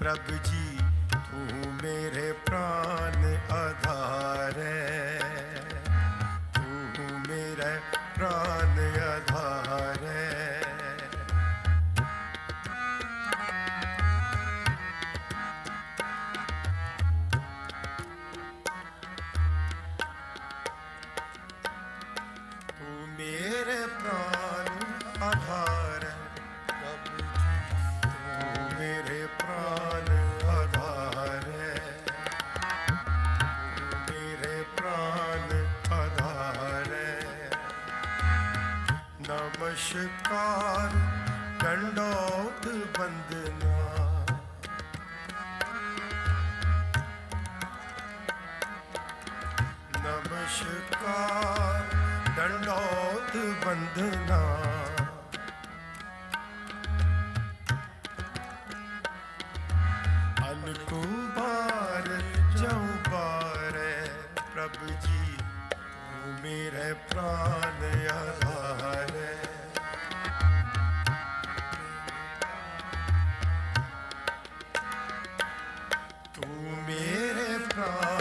ਪ੍ਰਭ ਜੀ ਤੂੰ ਮੇਰੇ ਪ੍ਰਾਣ ਸ਼ਿਕਾਰ ਕੰਡੋਤ ਬੰਦਨਾ। ਨਮਸ਼ਕਾਰ ਡੰਡੋਤ ਬੰਦਨਾ। ਤੂੰ ਮੇਰੇ ਪ੍ਰਾਣ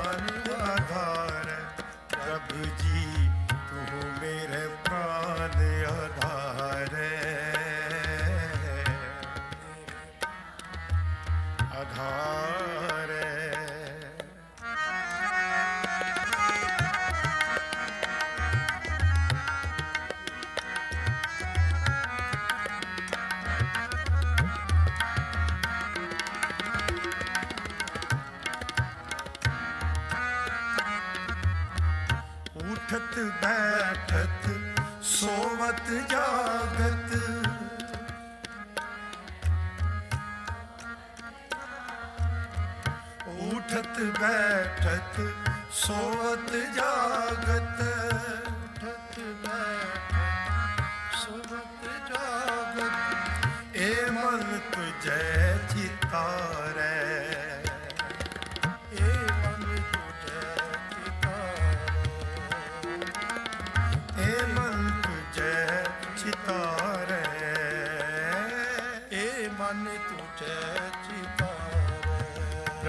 ਸੋਵਤ ਜਾਗਤ। ਉਠਤ ਬੈਠਤ ਸੋਵਤ ਜਾਗਤ। ਉਠਤ ਬੈਠਤ ਸੋਵਤ ਜਾਗਤ। ਏ ਮਨ ਤੁਝੇ ਚਿਤਾਰੇ।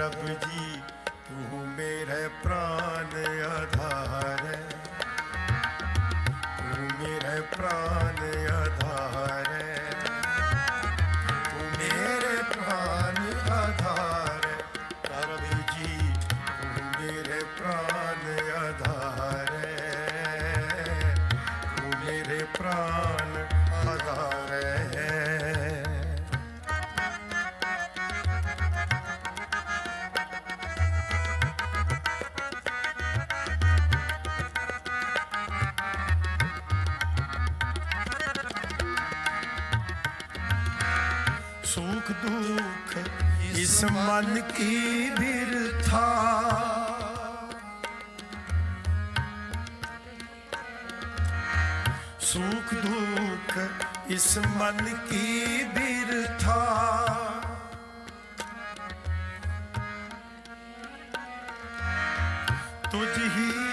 ਰੱਬ ਜੀ ਤੂੰ ਮੇਰੇ ਪ੍ਰਾਨ ਆਧਾਰ ਹੈ। ਤੂੰ ਮੇਰੇ ਪ੍ਰਾਨ ਸੁਖ ਦੁਖ ਇਸ ਮਨ ਕੀ ਬਿਰਥਾ। ਸੁਖ ਦੁਖ ਇਸ ਮਨ ਕੀ ਬਿਰਥਾ। ਤੁਝ ਹੀ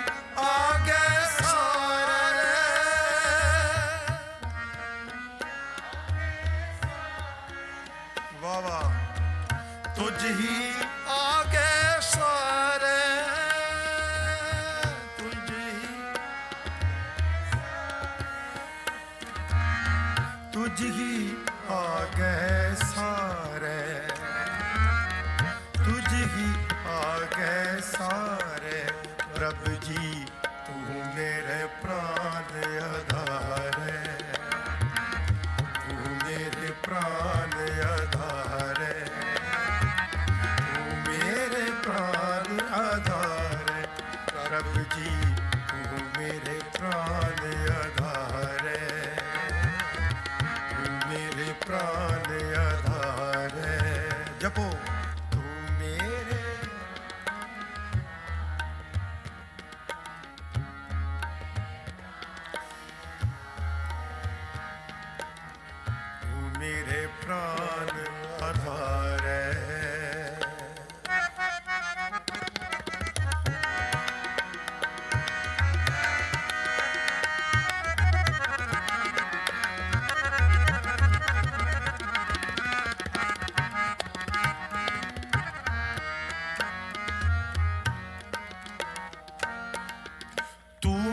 ਜਪੋ ਤੂੰ ਮੇਰੇ। ਤੂੰ ਮੇਰੇ ਪ੍ਰਾਨ ਆਧਾਰ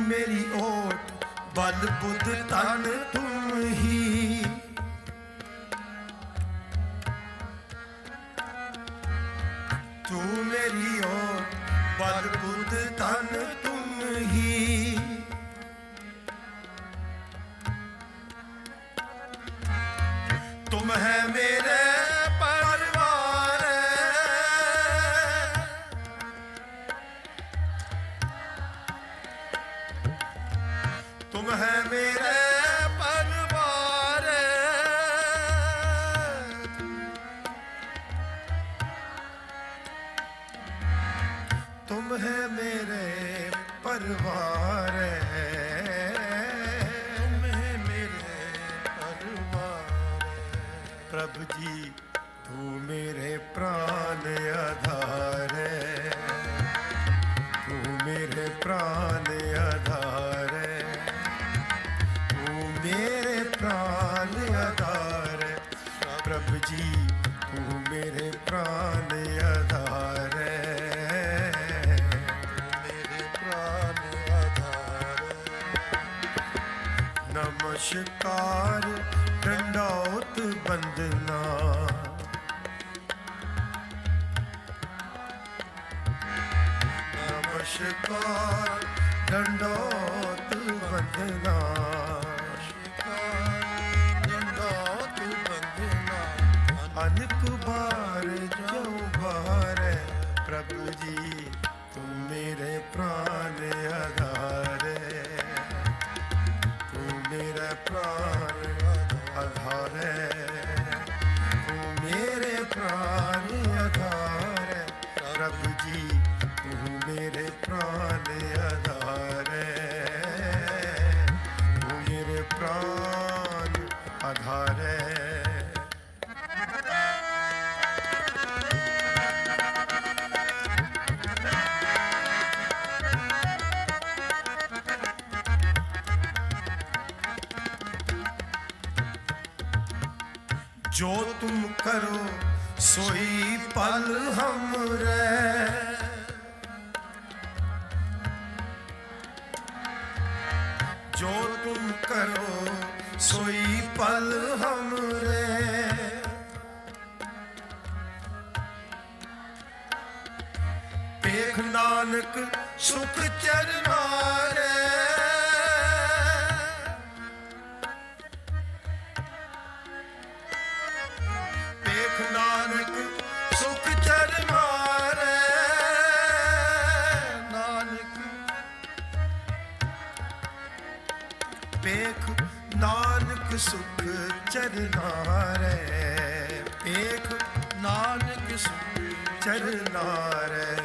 ਮੇਰੀ ਓਟ ਬਲ ਬੁੱਧ ਤਨ ਤੂੰ ਹੀ। ਤੂੰ ਮੇਰੀ ਓਟ ਬਲ ਬੁੱਧ ਤਨ ਸ਼ਿਕਾਰ ਡੰਡੌਤ ਬੰਦਨਾ। ਸ਼ਿਕਾਰ ਡੰਡੌਤ ਬੰਦਨਾ। ਸ਼ਿਕਾਰ ਡੰਡੌਤ ਬੰਦਨਾ। ਅਨਕੂ Amen. ਜੋ ਤੁਮ ਕਰੋ, ਸੋਈ ਪਲ ਹਮਰੇ। ਜੋ ਤੁਮ ਕਰੋ, ਸੋਈ ਪਲ ਹਮਰੇ। ਪੇਖ ਨਾਨਕ ਸੁਖ ਚਰਨਾ ਚਰਨਾਰੇ